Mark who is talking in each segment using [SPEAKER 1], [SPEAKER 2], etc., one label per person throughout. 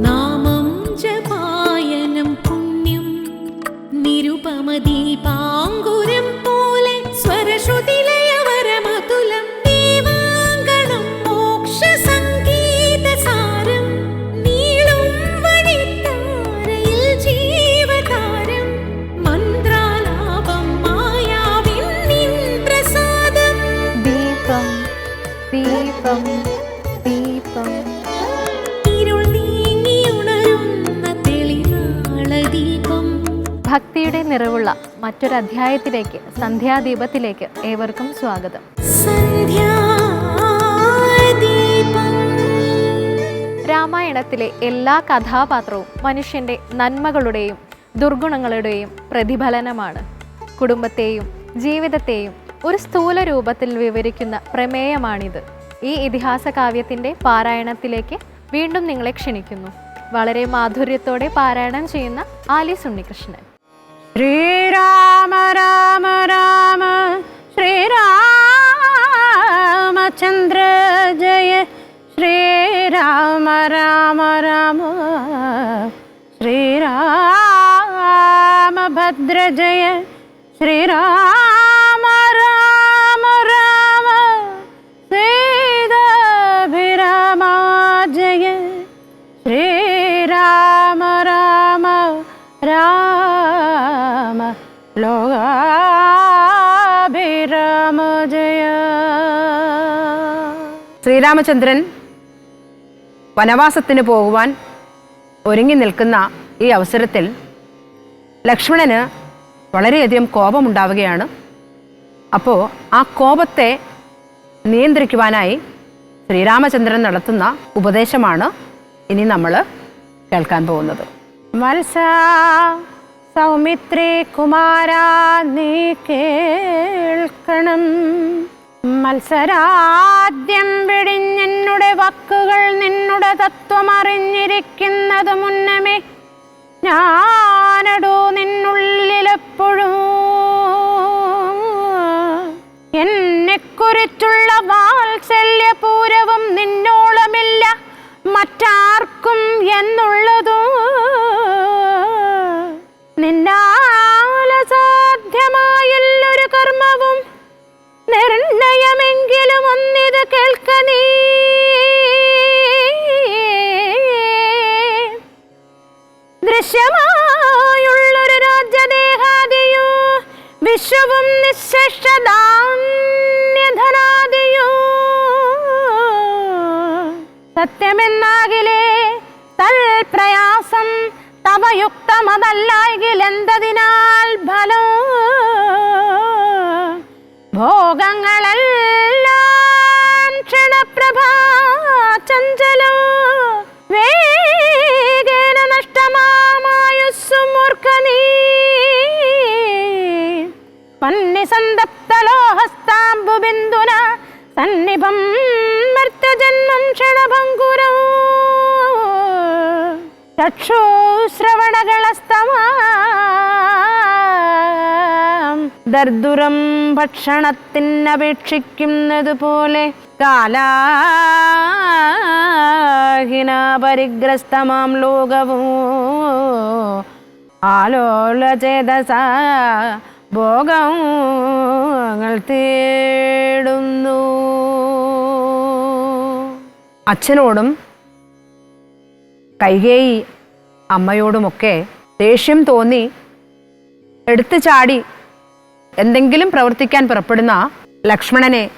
[SPEAKER 1] നാമം ജപായനം
[SPEAKER 2] നിറവുള്ള മറ്റൊരു അധ്യായത്തിലേക്ക് സന്ധ്യാദീപത്തിലേക്ക് ഏവർക്കും സ്വാഗതം. രാമായണത്തിലെ എല്ലാ കഥാപാത്രവും മനുഷ്യന്റെ നന്മകളുടെയും ദുർഗുണങ്ങളുടെയും പ്രതിഫലനമാണ്. കുടുംബത്തെയും ജീവിതത്തെയും ഒരു സ്ഥൂല രൂപത്തിൽ വിവരിക്കുന്ന പ്രമേയമാണിത്. ഈ ഇതിഹാസ കാവ്യത്തിന്റെ പാരായണത്തിലേക്ക് വീണ്ടും നിങ്ങളെ ക്ഷണിക്കുന്നു. വളരെ മാധുര്യത്തോടെ പാരായണം ചെയ്യുന്ന ആലീസ് ഉണ്ണികൃഷ്ണൻ.
[SPEAKER 3] श्रीराम राम राम श्रीरामचन्द्र जय। श्रीराम राम राम श्रीराम भद्र जय। श्रीराम ശ്രീരാമചന്ദ്രൻ വനവാസത്തിന് പോകുവാൻ ഒരുങ്ങി നിൽക്കുന്ന ഈ അവസരത്തിൽ ലക്ഷ്മണന് വളരെയധികം കോപമുണ്ടാവുകയാണ്. അപ്പോൾ ആ കോപത്തെ നിയന്ത്രിക്കുവാനായി ശ്രീരാമചന്ദ്രൻ നടത്തുന്ന ഉപദേശമാണ് ഇനി നമ്മൾ കേൾക്കാൻ പോകുന്നത്. മത്സ സൗമിത്രേ കുമാരാ നീ കേൾക്കണം. മത്സരാദ്യം വിടിഞ്ഞെന്നുടെ വാക്കുകൾ നിന്നുടെ തത്വമറിഞ്ഞിരിക്കുന്നത് മുന്നമേ. ഞാനടോ ദർദുരം ഭക്ഷണത്തിനപേക്ഷിക്കുന്നത് പോലെ കാലാഹിന പരിഗ്രസ്തമാം ലോകവും. ആലോലചേതസ ഭോഗങ്ങൾ തേടുന്നു. അച്ഛനോടും കൈകേയി അമ്മയോടുമൊക്കെ ദേഷ്യം തോന്നി എടുത്തു ചാടി എന്തെങ്കിലും പ്രവർത്തിക്കാൻ പുറപ്പെടുന്ന ലക്ഷ്മണനെ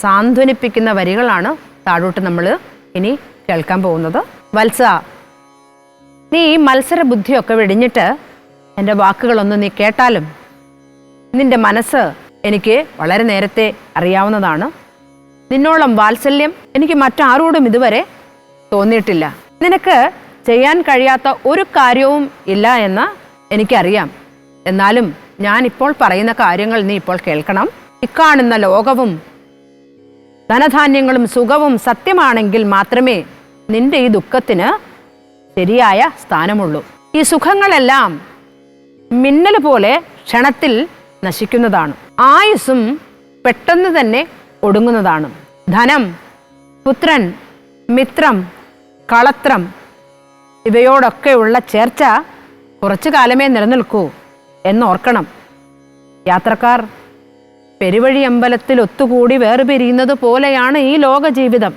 [SPEAKER 3] സാന്ത്വനിപ്പിക്കുന്ന വരികളാണ് താഴോട്ട് നമ്മൾ ഇനി കേൾക്കാൻ പോകുന്നത്. വത്സ നീ മത്സര ബുദ്ധിയൊക്കെ വെടിഞ്ഞിട്ട് എന്റെ വാക്കുകളൊന്നും നീ കേട്ടാലും നിന്റെ മനസ്സ് എനിക്ക് വളരെ നേരത്തെ അറിയാവുന്നതാണ്. നിന്നോളം വാത്സല്യം എനിക്ക് മറ്റാരോടും ഇതുവരെ തോന്നിയിട്ടില്ല. നിനക്ക് ചെയ്യാൻ കഴിയാത്ത ഒരു കാര്യവും ഇല്ല എന്ന് എനിക്കറിയാം. എന്നാലും ഞാൻ ഇപ്പോൾ പറയുന്ന കാര്യങ്ങൾ നീ ഇപ്പോൾ കേൾക്കണം. ഇക്കാണുന്ന ലോകവും ധനധാന്യങ്ങളും സുഖവും സത്യമാണെങ്കിൽ മാത്രമേ നിന്റെ ഈ ദുഃഖത്തിന് ശരിയായ സ്ഥാനമുള്ളൂ. ഈ സുഖങ്ങളെല്ലാം മിന്നൽ പോലെ ക്ഷണത്തിൽ നശിക്കുന്നതാണ്. ആയുസ്സും പെട്ടെന്ന് തന്നെ ഒടുങ്ങുന്നതാണ്. ധനം പുത്രൻ മിത്രം കളത്രം ഇവയോടൊക്കെയുള്ള ചേർച്ച കുറച്ചു കാലമേ നിലനിൽക്കൂ. എന്നോർക്കണം. യാത്രക്കാർ പെരുവഴി അമ്പലത്തിൽ ഒത്തുകൂടി വേർപിരിയുന്നത് പോലെയാണ് ഈ ലോക ജീവിതം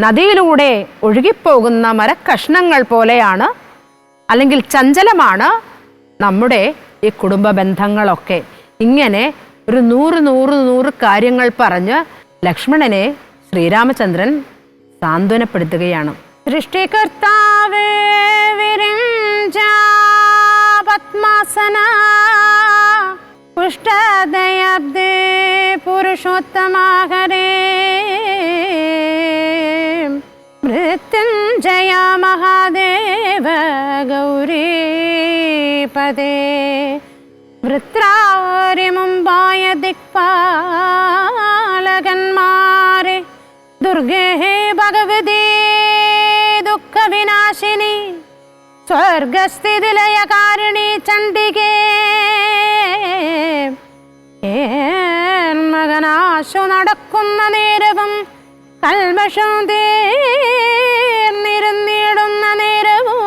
[SPEAKER 3] നദിയിലൂടെ ഒഴുകിപ്പോകുന്ന മരക്കഷ്ണങ്ങൾ പോലെയാണ് അല്ലെങ്കിൽ ചഞ്ചലമാണ് നമ്മുടെ ഈ കുടുംബ ബന്ധങ്ങളൊക്കെ. ഇങ്ങനെ ഒരു നൂറ് നൂറ് നൂറ് കാര്യങ്ങൾ പറഞ്ഞ് ലക്ഷ്മണനെ ശ്രീരാമചന്ദ്രൻ സാന്ത്വനപ്പെടുത്തുകയാണ്. സൃഷ്ടികർത്താവേ വിരിഞ്ച പത്മാസന. പുഷ്ടദയാബ്ദേ പുരുഷോത്തമാഹരേ. മൃത്യുഞ്ജയ മഹാദേവ ഗൗരീപദേ വൃത്രാരി മുമ്പായ ദിക്പാലകന്മാരെ. ദുർഗേ ഭഗവതേ ദുഃഖവിനാശിനി. സ്വർഗസ്ഥിതിലയകാരിണി ചണ്ഡികേ. ഏൻ മകനാശു നടക്കുന്ന നേരവും കൽമഷം തീർന്നിരുന്നിടുന്ന നേരവും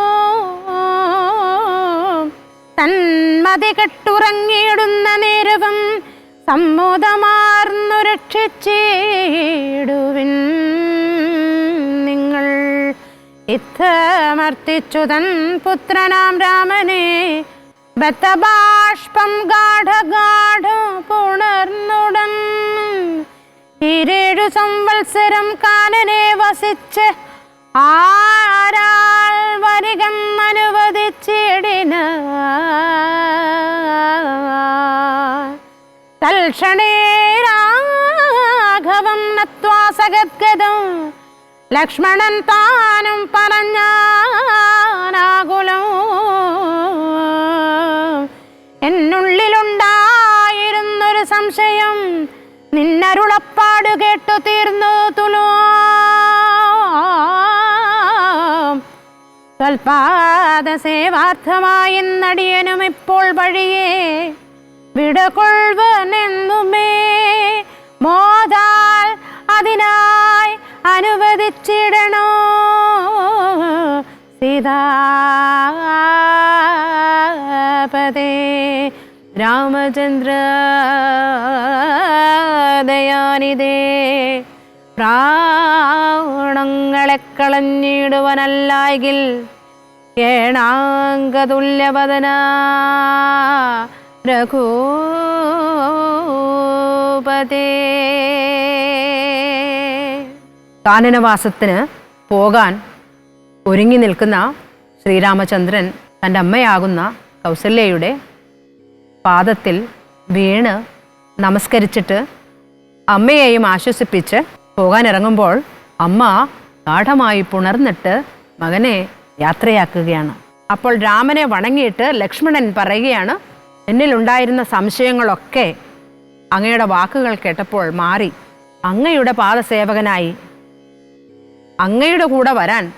[SPEAKER 3] തന്മതി കെട്ടുറങ്ങിയിടുന്ന നേരവും സമ്മോദമാർന്നു രക്ഷിച്ചിടുവിൻ. ഇത്തമർത്തിച്ചു തൻ പുത്രനാം രാമനെ. ബത്തബാഷ്പം ഗാഠഗാഠം പുണർന്നുടൻ. ഇരേഴു സംവത്സരം കാനനെ വസിച്ച് ആരാൾ വരികം അനുവദിച്ചിടിന. തൽക്ഷണേ രാഘവം നത്വാ സഗദ്ഗതം ലക്ഷ്മണൻ താനും പറഞ്ഞാനാകുലോ. എന്നുള്ളിലുണ്ടായിരുന്നൊരു സംശയം നിന്നരുളപ്പാട് കേട്ടു തീർന്നു തുലോ സ്വൽപാദ സേവാർത്ഥമായി നടിയനും ഇപ്പോൾ വഴിയേ. വിടകൊള്ളുവനെന്നുമേ മോദാൽ അതിനായി അനുവദിച്ചിടണോ സീതാപതേ രാമചന്ദ്ര ദയാനിതേ പ്രാണങ്ങളെ കളഞ്ഞിടുവനല്ലായെങ്കിൽ ഏണാങ്കതുല്യപദന രഘൂപതേ. കാനനവാസത്തിന് പോകാൻ ഒരുങ്ങി നിൽക്കുന്ന ശ്രീരാമചന്ദ്രൻ തന്റെ അമ്മയാകുന്ന കൗസല്യയുടെ പാദത്തിൽ വീണ് നമസ്കരിച്ചിട്ട് അമ്മയെയും ആശ്വസിപ്പിച്ച് പോകാനിറങ്ങുമ്പോൾ അമ്മ ഗാഠമായി പുണർന്നിട്ട് മകനെ യാത്രയാക്കുകയാണ്. അപ്പോൾ രാമനെ വണങ്ങിയിട്ട് ലക്ഷ്മണൻ പറയുകയാണ് എന്നിലുണ്ടായിരുന്ന സംശയങ്ങളൊക്കെ അങ്ങയുടെ വാക്കുകൾ കേട്ടപ്പോൾ മാറി. അങ്ങയുടെ പാദസേവകനായി അങ്ങയുടെ കൂടെ വരാൻ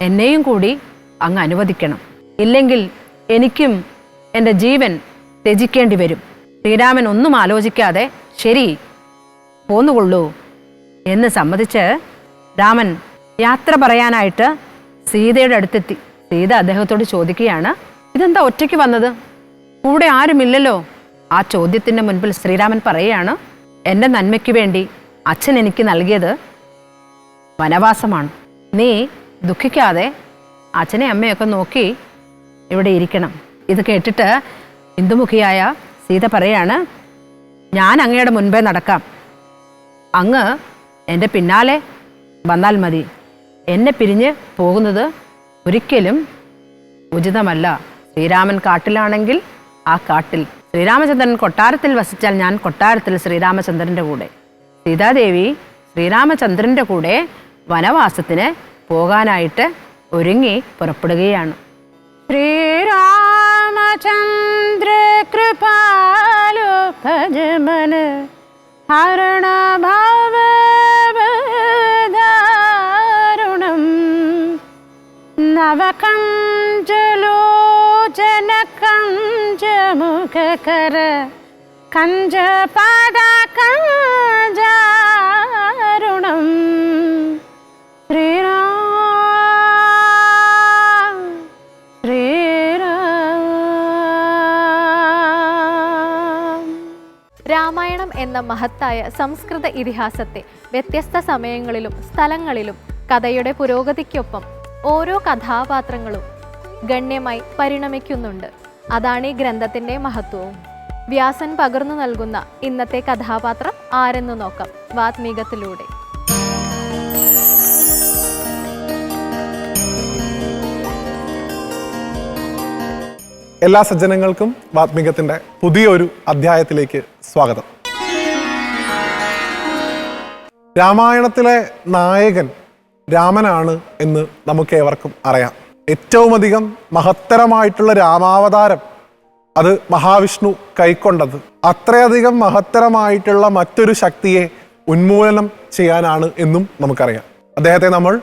[SPEAKER 3] എന്നെയും കൂടി അങ്ങ് അനുവദിക്കണം. ഇല്ലെങ്കിൽ എനിക്കും എന്റെ ജീവൻ ത്യജിക്കേണ്ടി വരും. ശ്രീരാമൻ ഒന്നും ആലോചിക്കാതെ ശരി പോന്നുകൊള്ളൂ എന്ന് സമ്മതിച്ച് രാമൻ യാത്ര പറയാനായിട്ട് സീതയുടെ അടുത്തെത്തി. സീത അദ്ദേഹത്തോട് ചോദിക്കുകയാണ് ഇതെന്താ ഒറ്റയ്ക്ക് വന്നത്? കൂടെ ആരുമില്ലല്ലോ? ആ ചോദ്യത്തിന്റെ മുൻപിൽ ശ്രീരാമൻ പറയുകയാണ് എന്റെ നന്മയ്ക്ക് വേണ്ടി അച്ഛൻ എനിക്ക് നൽകിയത് വനവാസമാണ്. നീ ദുഃഖിക്കാതെ അച്ഛനെ അമ്മയൊക്കെ നോക്കി ഇവിടെ ഇരിക്കണം. ഇത് കേട്ടിട്ട് ഹിന്ദുമുഖിയായ സീത പറയാണ് ഞാൻ അങ്ങയുടെ മുൻപേ നടക്കാം. അങ്ങ് എന്റെ പിന്നാലെ വന്നാൽ മതി. എന്നെ പിരിഞ്ഞ് പോകുന്നത് ഒരിക്കലും ഉചിതമല്ല. ശ്രീരാമൻ കാട്ടിലാണെങ്കിൽ ആ കാട്ടിൽ. ശ്രീരാമചന്ദ്രൻ കൊട്ടാരത്തിൽ വസിച്ചാൽ ഞാൻ കൊട്ടാരത്തിൽ ശ്രീരാമചന്ദ്രന്റെ കൂടെ. സീതാദേവി ശ്രീരാമചന്ദ്രന്റെ കൂടെ വനവാസത്തിന് പോകാനായിട്ട് ഒരുങ്ങി പുറപ്പെടുകയാണ്. ശ്രീരാമചന്ദ്ര കൃപാലു ഭജമന ഹരണഭാവ ഭാവദാരുണം നവകഞ്ചലോചന കഞ്ചമുഖകര കഞ്ച കഞ്ചാരുണം ശ്രീരാം ശ്രീരാം
[SPEAKER 2] രാമായണം എന്ന മഹത്തായ സംസ്കൃത ഇതിഹാസത്തെ വ്യത്യസ്ത സമയങ്ങളിലും സ്ഥലങ്ങളിലും കഥയുടെ പുരോഗതിക്കൊപ്പം ഓരോ കഥാപാത്രങ്ങളും ഗണ്യമായി പരിണമിക്കുന്നുണ്ട്. അതാണ് ഈ ഗ്രന്ഥത്തിന്റെ മഹത്വവും. വ്യാസൻ പകർന്നു നൽകുന്ന ഇന്നത്തെ കഥാപാത്രം ആരെന്ന് നോക്കാം. വാത്മീകത്തിലൂടെ.
[SPEAKER 4] എല്ലാ സജ്ജനങ്ങൾക്കും വാത്മീകത്തിന്റെ പുതിയൊരു അധ്യായത്തിലേക്ക് സ്വാഗതം. രാമായണത്തിലെ നായകൻ രാമനാണ് എന്ന് നമുക്ക് ഏവർക്കും അറിയാം. ഏറ്റവും അധികം മഹത്തരമായിട്ടുള്ള രാമാവതാരം അത് മഹാവിഷ്ണു കൈക്കൊണ്ടത്. അത്രയധികം മഹത്തരമായിട്ടുള്ള മറ്റൊരു ശക്തിയെ ഉന്മൂലനം ചെയ്യാനാണ് എന്നും നമുക്കറിയാം. അദ്ദേഹത്തെ നമ്മൾ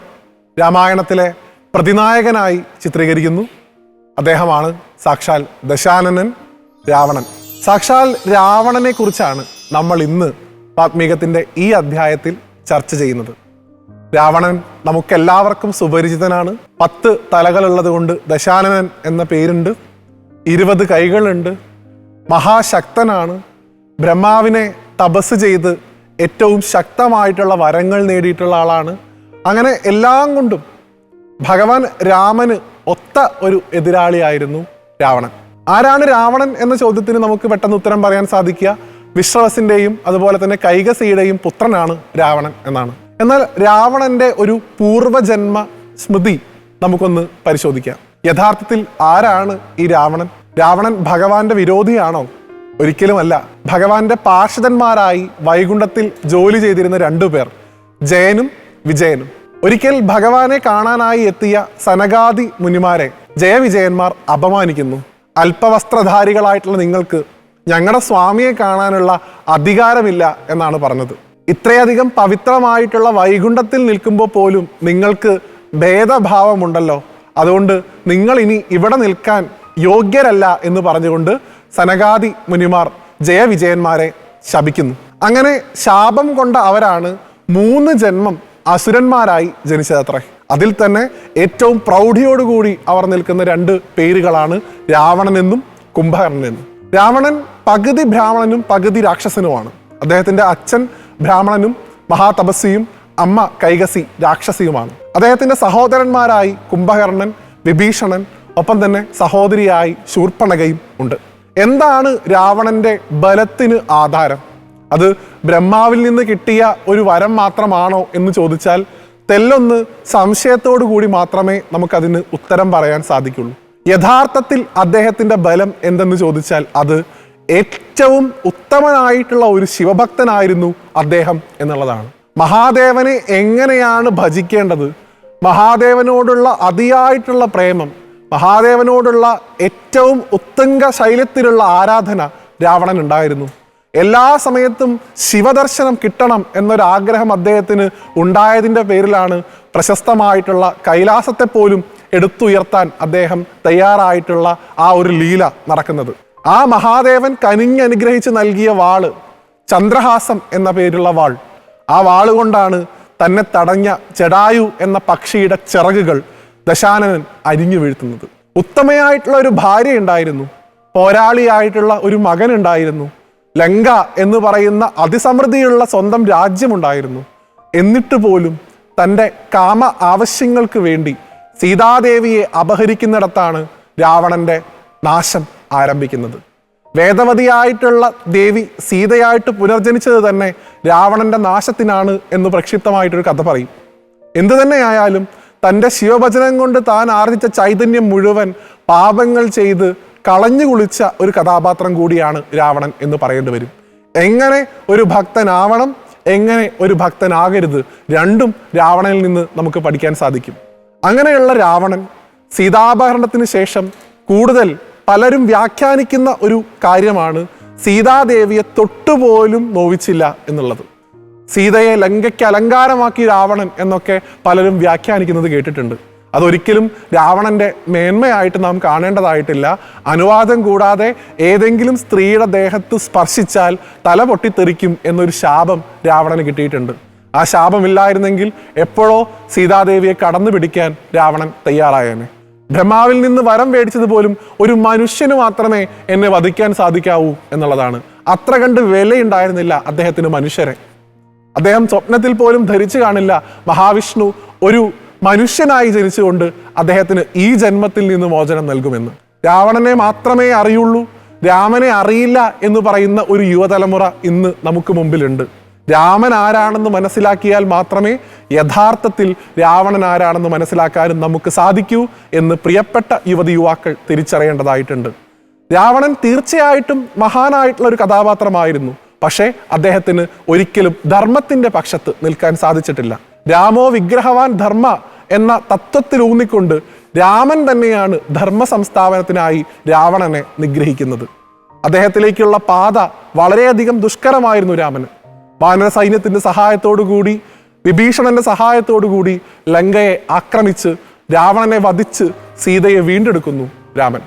[SPEAKER 4] രാമായണത്തിലെ പ്രതിനായകനായി ചിത്രീകരിക്കുന്നു. അദ്ദേഹമാണ് സാക്ഷാൽ ദശാനനൻ രാവണൻ. സാക്ഷാൽ രാവണനെ കുറിച്ചാണ് നമ്മൾ ഇന്ന് ആത്മീകത്തിന്റെ ഈ അധ്യായത്തിൽ ചർച്ച ചെയ്യുന്നത്. രാവണൻ നമുക്കെല്ലാവർക്കും സുപരിചിതനാണ്. പത്ത് തലകളുള്ളത് കൊണ്ട് ദശാനനൻ എന്ന പേരുണ്ട്. ഇരുപത് കൈകളുണ്ട്. മഹാശക്തനാണ്. ബ്രഹ്മാവിനെ തപസ് ചെയ്ത് ഏറ്റവും ശക്തമായിട്ടുള്ള വരങ്ങൾ നേടിയിട്ടുള്ള ആളാണ്. അങ്ങനെ എല്ലാം കൊണ്ടും ഭഗവാൻ രാമന് ഒത്ത ഒരു എതിരാളിയായിരുന്നു രാവണൻ. ആരാണ് രാവണൻ എന്ന ചോദ്യത്തിന് നമുക്ക് പെട്ടെന്ന് ഉത്തരം പറയാൻ സാധിക്കുക. വിശ്രവസിന്റെയും അതുപോലെ തന്നെ കൈകസിയുടെയും പുത്രനാണ് രാവണൻ എന്നാണ്. എന്നാൽ രാവണന്റെ ഒരു പൂർവജന്മ സ്മൃതി നമുക്കൊന്ന് പരിശോധിക്കാം. യഥാർത്ഥത്തിൽ ആരാണ് ഈ രാവണൻ? രാവണൻ ഭഗവാന്റെ വിരോധിയാണോ? ഒരിക്കലുമല്ല. ഭഗവാന്റെ പാർഷദന്മാരായി വൈകുണ്ഠത്തിൽ ജോലി ചെയ്തിരുന്ന രണ്ടുപേർ ജയനും വിജയനും. ഒരിക്കൽ ഭഗവാനെ കാണാനായി എത്തിയ സനകാദി മുനിമാരെ ജയവിജയന്മാർ അപമാനിക്കുന്നു. അല്പവസ്ത്രധാരികളായിട്ടുള്ള നിങ്ങൾക്ക് ഞങ്ങളുടെ സ്വാമിയെ കാണാനുള്ള അധികാരമില്ല എന്നാണ് പറഞ്ഞത്. ഇത്രയധികം പവിത്രമായിട്ടുള്ള വൈകുണ്ഠത്തിൽ നിൽക്കുമ്പോൾ പോലും നിങ്ങൾക്ക് ഭേദഭാവമുണ്ടല്ലോ. അതുകൊണ്ട് നിങ്ങൾ ഇനി ഇവിടെ നിൽക്കാൻ യോഗ്യരല്ല എന്ന് പറഞ്ഞുകൊണ്ട് സനഗാദി മുനിമാർ ജയവിജയന്മാരെ ശപിക്കുന്നു. അങ്ങനെ ശാപം കൊണ്ട അവരാണ് മൂന്ന് ജന്മം അസുരന്മാരായി ജനിച്ചതത്രേ. അതിൽ തന്നെ ഏറ്റവും പ്രൗഢിയോടുകൂടി അവർ നിൽക്കുന്ന രണ്ട് പേരുകളാണ് രാവണനെന്നും കുംഭകർണനെന്നും. രാവണൻ പകുതി ബ്രാഹ്മണനും പകുതി രാക്ഷസനുമാണ്. അദ്ദേഹത്തിന്റെ അച്ഛൻ ബ്രാഹ്മണനും മഹാതപസ്സിയും അമ്മ കൈകസി രാക്ഷസിയുമാണ്. അദ്ദേഹത്തിന്റെ സഹോദരന്മാരായി കുംഭകർണൻ വിഭീഷണൻ ഒപ്പം തന്നെ സഹോദരിയായി ശൂർപ്പണകയും ഉണ്ട്. എന്താണ് രാവണന്റെ ബലത്തിന് ആധാരം? അത് ബ്രഹ്മാവിൽ നിന്ന് കിട്ടിയ ഒരു വരം മാത്രമാണോ എന്ന് ചോദിച്ചാൽ തെല്ലൊന്ന് സംശയത്തോടു കൂടി മാത്രമേ നമുക്കതിന് ഉത്തരം പറയാൻ സാധിക്കുള്ളൂ. യഥാർത്ഥത്തിൽ അദ്ദേഹത്തിന്റെ ബലം എന്തെന്ന് ചോദിച്ചാൽ അത് ഏറ്റവും ഉത്തമനായിട്ടുള്ള ഒരു ശിവഭക്തനായിരുന്നു അദ്ദേഹം എന്നുള്ളതാണ്. മഹാദേവനെ എങ്ങനെയാണ് ഭജിക്കേണ്ടത്? മഹാദേവനോടുള്ള അതിയായിട്ടുള്ള പ്രേമം മഹാദേവനോടുള്ള ഏറ്റവും ഉത്തുംഗ ശൈലത്തിലുള്ള ആരാധന രാവണൻ ഉണ്ടായിരുന്നു എല്ലാ സമയത്തും ശിവദർശനം കിട്ടണം എന്നൊരാഗ്രഹം അദ്ദേഹത്തിന് ഉണ്ടായതിന്റെ പേരിലാണ് പ്രശസ്തമായിട്ടുള്ള കൈലാസത്തെ പോലും എടുത്തുയർത്താൻ അദ്ദേഹം തയ്യാറായിട്ടുള്ള ആ ഒരു ലീല നടക്കുന്നത്. ആ മഹാദേവൻ കനിഞ്ഞനുഗ്രഹിച്ച് നൽകിയ വാൾ ചന്ദ്രഹാസം എന്ന പേരുള്ള വാൾ. ആ വാളുകൊണ്ടാണ് തന്നെ തടഞ്ഞ ചെടായു എന്ന പക്ഷിയുടെ ചിറകുകൾ ദശാനനൻ അരിഞ്ഞു വീഴ്ത്തുന്നത്. ഉത്തമയായിട്ടുള്ള ഒരു ഭാര്യ ഉണ്ടായിരുന്നു പോരാളിയായിട്ടുള്ള ഒരു മകൻ ഉണ്ടായിരുന്നു ലങ്ക എന്ന് പറയുന്ന അതിസമൃദ്ധിയുള്ള സ്വന്തം രാജ്യമുണ്ടായിരുന്നു. എന്നിട്ട് പോലും തന്റെ കാമ ആവശ്യങ്ങൾക്ക് വേണ്ടി സീതാദേവിയെ അപഹരിക്കുന്നിടത്താണ് രാവണന്റെ നാശം ആരംഭിക്കുന്നത്. വേദവതിയായിട്ടുള്ള ദേവി സീതയായിട്ട് പുനർജനിച്ചത് തന്നെ രാവണന്റെ നാശത്തിനാണ് എന്ന് പ്രക്ഷിപ്തമായിട്ടൊരു കഥ പറയും. എന്തു തന്നെയായാലും തന്റെ ശിവഭജനം കൊണ്ട് താൻ ആർജിച്ച ചൈതന്യം മുഴുവൻ പാപങ്ങൾ ചെയ്ത് കളഞ്ഞു കുളിച്ച ഒരു കഥാപാത്രം കൂടിയാണ് രാവണൻ എന്ന് പറയേണ്ടി വരും. എങ്ങനെ ഒരു ഭക്തനാവണം എങ്ങനെ ഒരു ഭക്തനാകരുത് രണ്ടും രാവണനിൽ നിന്ന് നമുക്ക് പഠിക്കാൻ സാധിക്കും. അങ്ങനെയുള്ള രാവണൻ സീതാപഹരണത്തിന് ശേഷം കൂടുതൽ പലരും വ്യാഖ്യാനിക്കുന്ന ഒരു കാര്യമാണ് സീതാദേവിയെ തൊട്ടുപോലും നോവിച്ചില്ല എന്നുള്ളത്. സീതയെ ലങ്കയ്ക്ക് അലങ്കാരമാക്കി രാവണൻ എന്നൊക്കെ പലരും വ്യാഖ്യാനിക്കുന്നത് കേട്ടിട്ടുണ്ട്. അതൊരിക്കലും രാവണന്റെ മേന്മയായിട്ട് നാം കാണേണ്ടതായിട്ടില്ല. അനുവാദം കൂടാതെ ഏതെങ്കിലും സ്ത്രീയുടെ ദേഹത്ത് സ്പർശിച്ചാൽ തല പൊട്ടിത്തെറിക്കും എന്നൊരു ശാപം രാവണന് കിട്ടിയിട്ടുണ്ട്. ആ ശാപമില്ലായിരുന്നെങ്കിൽ എപ്പോഴോ സീതാദേവിയെ കടന്നു പിടിക്കാൻ രാവണൻ തയ്യാറായേനെ. ബ്രഹ്മാവിൽ നിന്ന് വരം മേടിച്ചത് പോലും ഒരു മനുഷ്യന് മാത്രമേ എന്നെ വധിക്കാൻ സാധിക്കാവൂ എന്നുള്ളതാണ്. അത്ര കണ്ട് വിലയുണ്ടായിരുന്നില്ല അദ്ദേഹത്തിന് മനുഷ്യരെ. അദ്ദേഹം സ്വപ്നത്തിൽ പോലും ധരിച്ചു കാണില്ല മഹാവിഷ്ണു ഒരു മനുഷ്യനായി ജനിച്ചുകൊണ്ട് അദ്ദേഹത്തിന് ഈ ജന്മത്തിൽ നിന്ന് മോചനം നൽകുമെന്ന്. രാവണനെ മാത്രമേ അറിയുള്ളൂ രാമനെ അറിയില്ല എന്ന് പറയുന്ന ഒരു യുവതലമുറ ഇന്ന് നമുക്ക് മുമ്പിലുണ്ട്. രാമൻ ആരാണെന്ന് മനസ്സിലാക്കിയാൽ മാത്രമേ യഥാർത്ഥത്തിൽ രാവണൻ ആരാണെന്ന് മനസ്സിലാക്കാനും നമുക്ക് സാധിക്കൂ എന്ന് പ്രിയപ്പെട്ട യുവതി യുവാക്കൾ തിരിച്ചറിയേണ്ടതായിട്ടുണ്ട്. രാവണൻ തീർച്ചയായിട്ടും മഹാനായിട്ടുള്ള ഒരു കഥാപാത്രമായിരുന്നു. പക്ഷേ അദ്ദേഹത്തിന് ഒരിക്കലും ധർമ്മത്തിന്റെ പക്ഷത്ത് നിൽക്കാൻ സാധിച്ചിട്ടില്ല. രാമോ വിഗ്രഹവാൻ ധർമ്മ എന്ന തത്വത്തിൽ ഊന്നിക്കൊണ്ട് രാമൻ തന്നെയാണ് ധർമ്മ സംസ്ഥാപനത്തിനായി രാവണനെ നിഗ്രഹിക്കുന്നത്. അദ്ദേഹത്തിലേക്കുള്ള പാത വളരെയധികം ദുഷ്കരമായിരുന്നു രാമന്. വാനര സൈന്യത്തിന്റെ സഹായത്തോടു കൂടി വിഭീഷണന്റെ സഹായത്തോടു കൂടി ലങ്കയെ ആക്രമിച്ച് രാവണനെ വധിച്ച് സീതയെ വീണ്ടെടുക്കുന്നു രാമൻ.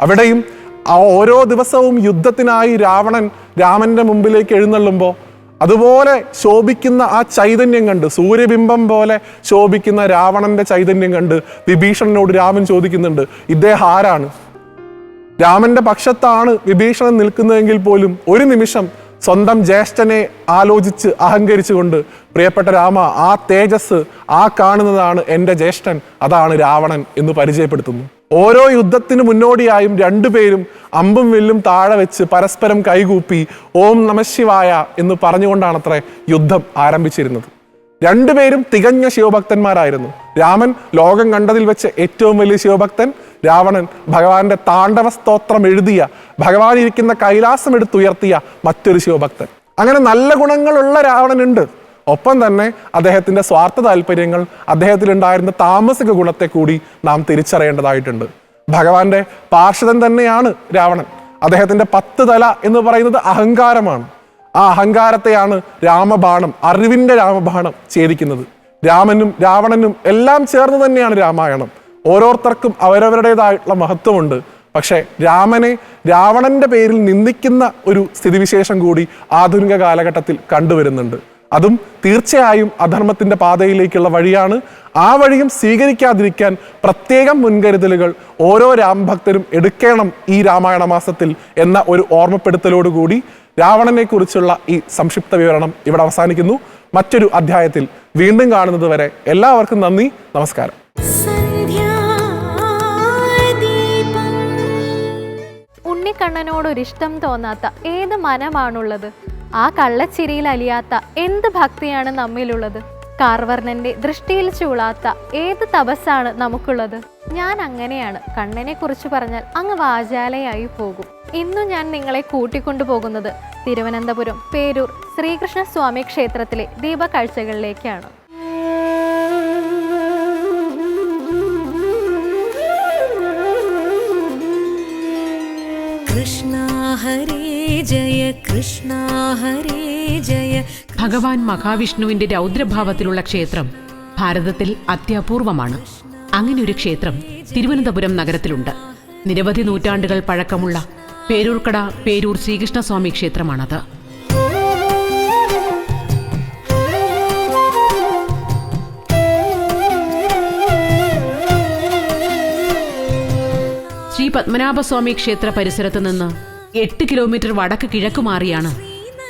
[SPEAKER 4] അവിടെയും ആ ഓരോ ദിവസവും യുദ്ധത്തിനായി രാവണൻ രാമന്റെ മുമ്പിലേക്ക് എഴുന്നള്ളുമ്പോൾ അതുപോലെ ശോഭിക്കുന്ന ആ ചൈതന്യം കണ്ട് സൂര്യബിംബം പോലെ ശോഭിക്കുന്ന രാവണന്റെ ചൈതന്യം കണ്ട് വിഭീഷണനോട് രാമൻ ചോദിക്കുന്നുണ്ട് ഇദ്ദേഹം ആരാണ്? രാമന്റെ പക്ഷത്താണ് വിഭീഷണൻ നിൽക്കുന്നതെങ്കിൽ പോലും ഒരു നിമിഷം സ്വന്തം ജ്യേഷ്ഠനെ ആലോചിച്ച് അഹങ്കരിച്ചുകൊണ്ട് പ്രിയപ്പെട്ട രാമ ആ തേജസ് ആ കാണുന്നതാണ് എന്റെ ജ്യേഷ്ഠൻ അതാണ് രാവണൻ എന്ന് പരിചയപ്പെടുത്തുന്നു. ഓരോ യുദ്ധത്തിന് മുന്നോടിയായും രണ്ടുപേരും അമ്പും വില്ലും താഴെ വെച്ച് പരസ്പരം കൈകൂപ്പി ഓം നമശിവായ എന്ന് പറഞ്ഞുകൊണ്ടാണ് അത്ര യുദ്ധം ആരംഭിച്ചിരുന്നത്. രണ്ടുപേരും തികഞ്ഞ ശിവഭക്തന്മാരായിരുന്നു. രാമൻ ലോകം കണ്ടതിൽ വെച്ച് ഏറ്റവും വലിയ ശിവഭക്തൻ രാവണൻ ഭഗവാന്റെ താണ്ഡവ സ്തോത്രം എഴുതിയ ഭഗവാൻ ഇരിക്കുന്ന കൈലാസം എടുത്തുയർത്തിയ മറ്റൊരു ശിവഭക്തൻ. അങ്ങനെ നല്ല ഗുണങ്ങളുള്ള രാവണനുണ്ട്. ഒപ്പം തന്നെ അദ്ദേഹത്തിന്റെ സ്വാർത്ഥ താല്പര്യങ്ങൾ അദ്ദേഹത്തിലുണ്ടായിരുന്ന താമസിക ഗുണത്തെ കൂടി നാം തിരിച്ചറിയേണ്ടതായിട്ടുണ്ട്. ഭഗവാന്റെ പാർഷദൻ തന്നെയാണ് രാവണൻ. അദ്ദേഹത്തിന്റെ പത്ത് തല എന്ന് പറയുന്നത് അഹങ്കാരമാണ്. ആ അഹങ്കാരത്തെയാണ് രാമബാണം അറിവിന്റെ രാമബാണം ഛേദിക്കുന്നത്. രാമനും രാവണനും എല്ലാം ചേർന്ന് തന്നെയാണ് രാമായണം. ഓരോരുത്തർക്കും അവരവരുടേതായിട്ടുള്ള മഹത്വമുണ്ട്. പക്ഷേ രാമനെ രാവണന്റെ പേരിൽ നിന്ദിക്കുന്ന ഒരു സ്ഥിതിവിശേഷം കൂടി ആധുനിക കാലഘട്ടത്തിൽ കണ്ടുവരുന്നുണ്ട്. അതും തീർച്ചയായും അധർമ്മത്തിന്റെ പാതയിലേക്കുള്ള വഴിയാണ്. ആ വഴിയും സ്വീകരിക്കാതിരിക്കാൻ പ്രത്യേകം മുൻകരുതലുകൾ ഓരോ രാംഭക്തരും എടുക്കണം ഈ രാമായണ മാസത്തിൽ എന്ന ഒരു ഓർമ്മപ്പെടുത്തലോടുകൂടി രാവണനെക്കുറിച്ചുള്ള ഈ സംക്ഷിപ്ത വിവരണം ഇവിടെ അവസാനിക്കുന്നു. മറ്റൊരു അധ്യായത്തിൽ വീണ്ടും കാണുന്നത് വരെ എല്ലാവർക്കും നന്ദി നമസ്കാരം.
[SPEAKER 2] ഉണ്ണിക്കണ്ണനോടൊരിഷ്ടം തോന്നാത്ത ഏത് മനമാണുള്ളത്? ആ കള്ളച്ചിരിയിൽ അലിയാത്ത എന്ത് ഭക്തിയാണ് നമ്മിലുള്ളത്? കാർവർണന്റെ ദൃഷ്ടിയിൽ ചൂളാത്ത ഏത് തപസ്സാണ് നമുക്കുള്ളത്? ഞാൻ അങ്ങനെയാണ്. കണ്ണനെ കുറിച്ച് പറഞ്ഞാൽ അങ്ങ് വാചാലയായി പോകും. ഇന്നു ഞാൻ നിങ്ങളെ കൂട്ടിക്കൊണ്ടുപോകുന്നത് തിരുവനന്തപുരം പേരൂർ ശ്രീകൃഷ്ണസ്വാമി ക്ഷേത്രത്തിലെ ദീപകാഴ്ചകളിലേക്കാണ്
[SPEAKER 1] കൃഷ്ണ ഹരേ ജയ കൃഷ്ണ ഹരേ ജയ
[SPEAKER 5] ഭഗവാൻ മഹാവിഷ്ണുവിന്റെ രൗദ്രഭാവത്തിലുള്ള ക്ഷേത്രം ഭാരതത്തിൽ അത്യപൂർവമാണ്. അങ്ങനെ ഒരു ക്ഷേത്രം തിരുവനന്തപുരം നഗരത്തിലുണ്ട്. നിരവധി നൂറ്റാണ്ടുകൾ പഴക്കമുള്ള പേരൂർക്കട പേരൂർ ശ്രീകൃഷ്ണസ്വാമി ക്ഷേത്രമാണത്. ശ്രീ പത്മനാഭസ്വാമി ക്ഷേത്ര പരിസരത്ത് നിന്ന് എട്ട് കിലോമീറ്റർ വടക്ക് കിഴക്ക് മാറിയാണ്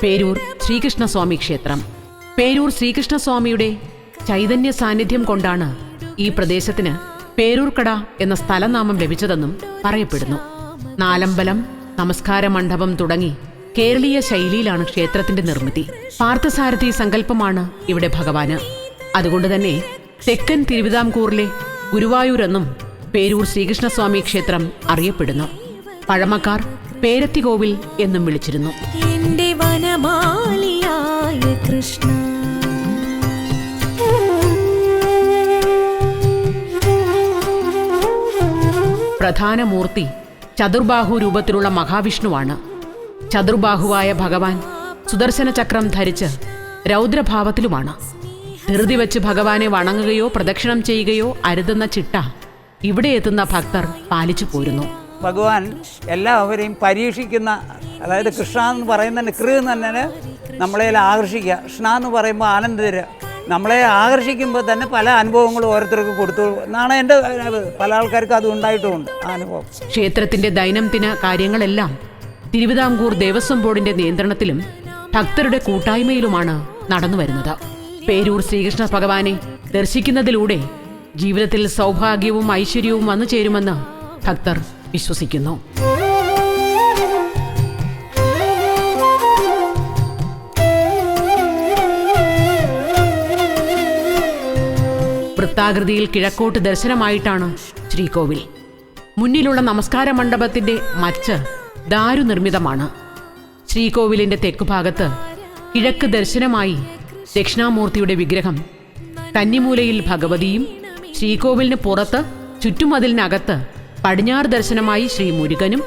[SPEAKER 5] പേരൂർ ശ്രീകൃഷ്ണസ്വാമി ക്ഷേത്രം. പേരൂർ ശ്രീകൃഷ്ണസ്വാമിയുടെ ചൈതന്യ സാന്നിധ്യം കൊണ്ടാണ് ഈ പ്രദേശത്തിന് പേരൂർക്കട എന്ന സ്ഥലനാമം ലഭിച്ചതെന്നും പറയപ്പെടുന്നു. നാലമ്പലം നമസ്കാര മണ്ഡപം തുടങ്ങി കേരളീയ ശൈലിയിലാണ് ക്ഷേത്രത്തിന്റെ നിർമ്മിതി. പാർത്ഥസാരഥി സങ്കല്പമാണ് ഇവിടെ ഭഗവാന്. അതുകൊണ്ട് തന്നെ തെക്കൻ തിരുവിതാംകൂറിലെ ഗുരുവായൂരെന്നും പേരൂർ ശ്രീകൃഷ്ണസ്വാമി ക്ഷേത്രം അറിയപ്പെടുന്നു. പഴമക്കാർ പേരത്തികോവിൽ എന്നും വിളിച്ചിരുന്നു.
[SPEAKER 1] എന്റെ വനമാലിയായ കൃഷ്ണ.
[SPEAKER 5] പ്രധാന മൂർത്തി ചതുർബാഹു രൂപത്തിലുള്ള മഹാവിഷ്ണുവാണ്. ചതുർബാഹുവായ ഭഗവാൻ സുദർശന ചക്രം ധരിച്ച് രൗദ്രഭാവത്തിലുമാണ്. ധൃതി വെച്ച് ഭഗവാനെ വണങ്ങുകയോ പ്രദക്ഷിണം ചെയ്യുകയോ അരുതുന്ന ചിട്ട ഇവിടെ എത്തുന്ന ഭക്തർ പാലിച്ചു പോരുന്നു.
[SPEAKER 6] ഭഗവാൻ എല്ലാവരെയും പരീക്ഷിക്കുന്ന അതായത് കൃഷ്ണ എന്ന് പറയുന്നതിന് കൃ തന്നെ നമ്മളെ ആകർഷിക്കുക. കൃഷ്ണ എന്ന് പറയുമ്പോൾ ആനന്ദ തരിക നമ്മളെ ആകർഷിക്കുമ്പോൾ തന്നെ പല അനുഭവങ്ങളും ഓരോരുത്തർക്കും കൊടുത്തു. എന്നാണ് എന്റെ പല ആൾക്കാർക്ക് അത് ഉണ്ടായിട്ടുമുണ്ട് ആ അനുഭവം.
[SPEAKER 5] ക്ഷേത്രത്തിന്റെ ദൈനംദിന കാര്യങ്ങളെല്ലാം തിരുവിതാംകൂർ ദേവസ്വം ബോർഡിന്റെ നിയന്ത്രണത്തിലും ഭക്തരുടെ കൂട്ടായ്മയിലുമാണ് നടന്നു വരുന്നത്. പേരൂർ ശ്രീകൃഷ്ണ ഭഗവാനെ ദർശിക്കുന്നതിലൂടെ ജീവിതത്തിൽ സൗഭാഗ്യവും ഐശ്വര്യവും വന്നു ചേരുമെന്ന് ഭക്തർ വിശ്വസിക്കുന്നു. വൃത്താകൃതിയിൽ കിഴക്കോട്ട് ദർശനമായിട്ടാണ് ശ്രീകോവിൽ. മുന്നിലുള്ള നമസ്കാര മണ്ഡപത്തിന്റെ മച്ച് ദാരുനിർമ്മിതമാണ്. ശ്രീകോവിലിന്റെ തെക്കുഭാഗത്ത് കിഴക്ക് ദർശനമായി ദക്ഷിണാമൂർത്തിയുടെ വിഗ്രഹം. കന്നിമൂലയിൽ ഭഗവതിയും ശ്രീകോവിലിന് പുറത്ത് ചുറ്റുമതിലിനകത്ത് പടിഞ്ഞാറ് ദർശനമായി ശ്രീ മുരുകനും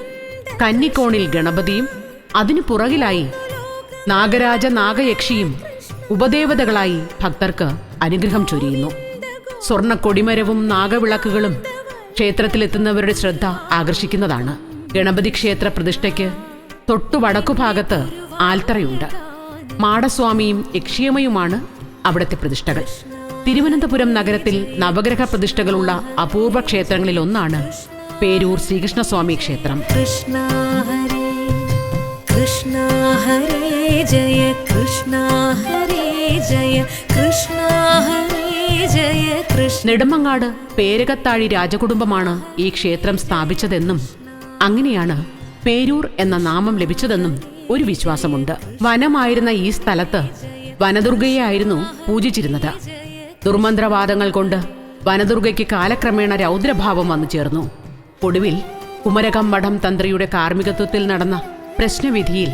[SPEAKER 5] കന്നിക്കോണിൽ ഗണപതിയും അതിനു പുറകിലായി നാഗരാജ നാഗയക്ഷിയും ഉപദേവതകളായി ഭക്തർക്ക് അനുഗ്രഹം ചൊരിയുന്നു. സ്വർണ കൊടിമരവും നാഗവിളക്കുകളും ക്ഷേത്രത്തിലെത്തുന്നവരുടെ ശ്രദ്ധ ആകർഷിക്കുന്നതാണ്. ഗണപതി ക്ഷേത്ര പ്രതിഷ്ഠയ്ക്ക് തൊട്ടു വടക്കുഭാഗത്ത് ആൽത്തറയുണ്ട്. മാടസ്വാമിയും യക്ഷിയമ്മയുമാണ് അവിടുത്തെ പ്രതിഷ്ഠകൾ. തിരുവനന്തപുരം നഗരത്തിൽ നവഗ്രഹ പ്രതിഷ്ഠകളുള്ള അപൂർവ ക്ഷേത്രങ്ങളിൽ ഒന്നാണ് പേരൂർ ശ്രീകൃഷ്ണസ്വാമി ക്ഷേത്രം.
[SPEAKER 1] കൃഷ്ണ ഹരേ കൃഷ്ണ ഹരേ ജയ കൃഷ്ണ ഹരേ ജയ കൃഷ്ണ ഹരേ ജയ കൃഷ്ണ.
[SPEAKER 5] നെടുമങ്ങാട് പേരകത്താഴി രാജകുടുംബമാണ് ഈ ക്ഷേത്രം സ്ഥാപിച്ചതെന്നും അങ്ങനെയാണ് പേരൂർ എന്ന നാമം ലഭിച്ചതെന്നും ഒരു വിശ്വാസമുണ്ട്. വനമായിരുന്ന ഈ സ്ഥലത്ത് വനദുർഗയായിരുന്നു പൂജിച്ചിരുന്നത്. ദുർമന്ത്രവാദങ്ങൾ കൊണ്ട് വനദുർഗയ്ക്ക് കാലക്രമേണ രൗദ്രഭാവം വന്നു ചേർന്നു ഒടുവിൽ കുമരകം മഠം തന്ത്രിയുടെ കാർമ്മികത്വത്തിൽ നടന്ന പ്രശ്നവിധിയിൽ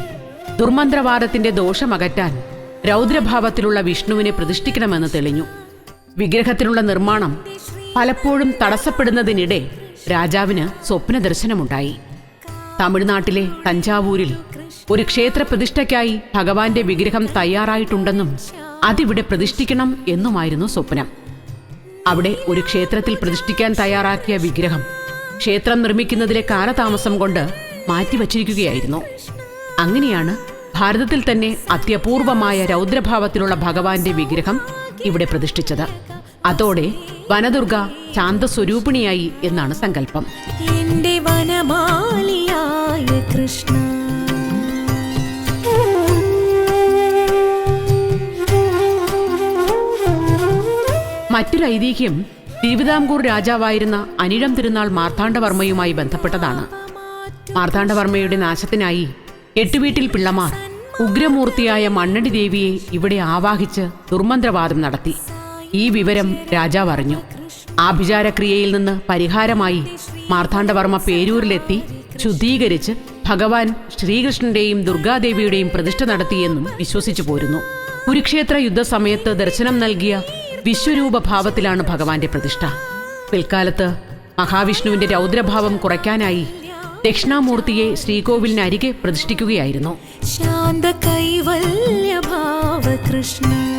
[SPEAKER 5] ദുർമന്ത്രവാദത്തിന്റെ ദോഷമകറ്റാൻ രൗദ്രഭാവത്തിലുള്ള വിഷ്ണുവിനെ പ്രതിഷ്ഠിക്കണമെന്ന് തെളിഞ്ഞു. വിഗ്രഹത്തിനുള്ള നിർമ്മാണം പലപ്പോഴും തടസ്സപ്പെടുന്നതിനിടെ രാജാവിന് സ്വപ്ന ദർശനമുണ്ടായി തമിഴ്നാട്ടിലെ തഞ്ചാവൂരിൽ ഒരു ക്ഷേത്ര പ്രതിഷ്ഠയ്ക്കായി ഭഗവാന്റെ വിഗ്രഹം തയ്യാറായിട്ടുണ്ടെന്നും അതിവിടെ പ്രതിഷ്ഠിക്കണം എന്നുമായിരുന്നു സ്വപ്നം. അവിടെ ഒരു ക്ഷേത്രത്തിൽ പ്രതിഷ്ഠിക്കാൻ തയ്യാറാക്കിയ വിഗ്രഹം ക്ഷേത്രം നിർമ്മിക്കുന്നതിലെ കാലതാമസം കൊണ്ട് മാറ്റിവച്ചിരിക്കുകയായിരുന്നു. അങ്ങനെയാണ് ഭാരതത്തിൽ തന്നെ അത്യപൂർവമായ രൗദ്രഭാവത്തിലുള്ള ഭഗവാന്റെ വിഗ്രഹം ഇവിടെ പ്രതിഷ്ഠിച്ചത്. അതോടെ വനദുർഗ ശാന്തസ്വരൂപിണിയായി എന്നാണ് സങ്കല്പം.
[SPEAKER 1] കൃഷ്ണ.
[SPEAKER 5] മറ്റൊരു ഐതിഹ്യം തിരുവിതാംകൂർ രാജാവായിരുന്ന അനിഴം തിരുനാൾ മാർത്താണ്ഡവർമ്മയുമായി ബന്ധപ്പെട്ടതാണ്. മാർത്താണ്ഡവർമ്മയുടെ നാശത്തിനായി എട്ടുവീട്ടിൽ പിള്ളമാർ ഉഗ്രമൂർത്തിയായ മണ്ണടി ദേവിയെ ഇവിടെ ആവാഹിച്ച് ദുർമന്ത്രവാദം നടത്തി. ഈ വിവരം രാജാവ് അറിഞ്ഞു. ആഭിചാരക്രിയയിൽ നിന്ന് പരിഹാരമായി മാർത്താണ്ഡവർമ്മ പേരൂരിലെത്തി ശുദ്ധീകരിച്ച് ഭഗവാൻ ശ്രീകൃഷ്ണന്റെയും ദുർഗാദേവിയുടെയും പ്രതിഷ്ഠ നടത്തിയെന്നും വിശ്വസിച്ചു പോരുന്നു. കുരുക്ഷേത്ര യുദ്ധസമയത്ത് ദർശനം നൽകിയ വിശ്വരൂപ ഭാവത്തിലാണ് ഭഗവാന്റെ പ്രതിഷ്ഠ. പിൽക്കാലത്ത് മഹാവിഷ്ണുവിന്റെ രൗദ്രഭാവം കുറയ്ക്കാനായി ദക്ഷിണാമൂർത്തിയെ ശ്രീകോവിലിന് അരികെ പ്രതിഷ്ഠിക്കുകയായിരുന്നു.
[SPEAKER 1] ശാന്ത കൃഷ്ണ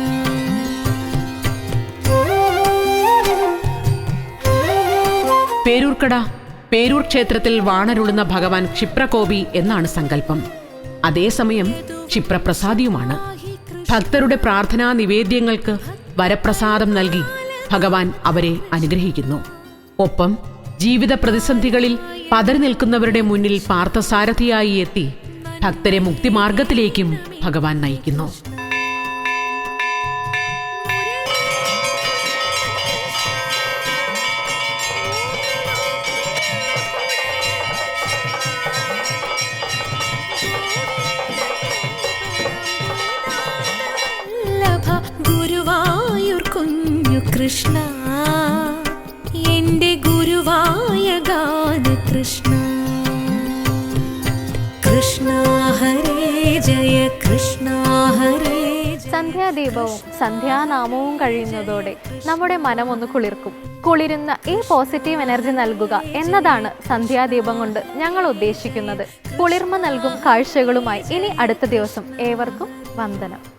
[SPEAKER 5] പേരൂർക്കട പേരൂർ ക്ഷേത്രത്തിൽ വാണരുളുന്ന ഭഗവാൻ ക്ഷിപ്രകോപി എന്നാണ് സങ്കല്പം. അതേസമയം ക്ഷിപ്രപ്രസാദിയുമാണ്. ഭക്തരുടെ പ്രാർത്ഥനാ നിവേദ്യങ്ങൾക്ക് വരപ്രസാദം നൽകി ഭഗവാൻ അവരെ അനുഗ്രഹിക്കുന്നു. ഒപ്പം ജീവിത പ്രതിസന്ധികളിൽ പതറി നിൽക്കുന്നവരുടെ മുന്നിൽ പാർത്ഥസാരഥിയായി എത്തി ഭക്തരെ മുക്തിമാർഗത്തിലേക്കും ഭഗവാൻ നയിക്കുന്നു.
[SPEAKER 1] കൃഷ്ണ എന്റെ ഗുരുവായ ഗാന കൃഷ്ണ. കൃഷ്ണ ഹരേ ജയ കൃഷ്ണ ഹരേ
[SPEAKER 2] സന്ധ്യാദീപവും സന്ധ്യാനാമവും കഴിയുന്നതോടെ നമ്മുടെ മനമൊന്ന് കുളിർക്കും. കുളിരുന്ന ഈ പോസിറ്റീവ് എനർജി നൽകുക എന്നതാണ് സന്ധ്യാദീപം കൊണ്ട് ഞങ്ങൾ ഉദ്ദേശിക്കുന്നത്. കുളിർമ നൽകും കാഴ്ചകളുമായി ഇനി അടുത്ത ദിവസം ഏവർക്കും വന്ദനം.